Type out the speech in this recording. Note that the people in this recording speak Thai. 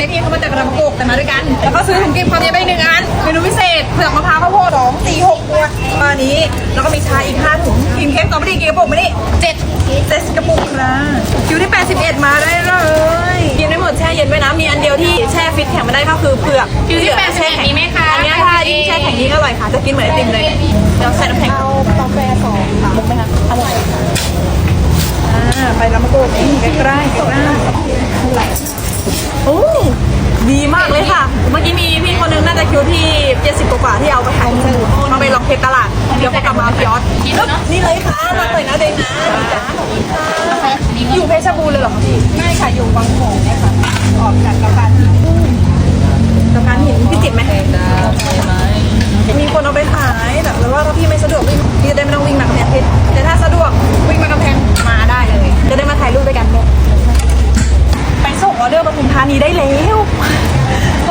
เน็กอิเขามาจากกระมกกแต่มาด้วยกัน แล้วก็ซื้อถุงกินความเย็นไปหนึ่งอันเมนูพิเศษเผือกมะพร้าวข้าวโพดสองสี่หกตัวมานี้ แล้วก็มีชาอีกห้าถุงกิมเค้กตอมดีกี่กระปุกมานี่เจ็ดเจ็ดกระปุกนะคิวที่แปดสิบเอ็ดมาได้เลยกินได้หมดแช่เย็นไว้น้ำมีอันเดียวที่แช่ฟิตแข็งมาได้ก็คือเผือกคิวที่แปดแช่แข็งมีไหมคะอันนี้ถ้ายิ่งแช่แข็งยิ่งอร่อยค่ะจะกินเหมือนไอติมเลยเราใส่น้ำแข็งกาแฟสองค่ะมุกไหมคะอร่อยค่ะไปลำโพกนี่ใกล้ๆใกล้ โอ้ดีมากเลยค่ะ เมื่อกี้มีพี่คนนึงน่าจะคิวที่ 70 กว่าๆที่เอาไปขายที่สมุทรมาไปลองเทสตลาดเดี๋ยวพอกลับมาเอาพี่ออสกินเนาะนี่เลยค่ะมาเลยนะเด็กนะจ้าอยู่เพชรบูรณ์เลยเหรอคะพี่ไม่ค่ะอยู่บางโขงเนี่ยค่ะออกจากกระบา กุมภานี้ได้แล้วเข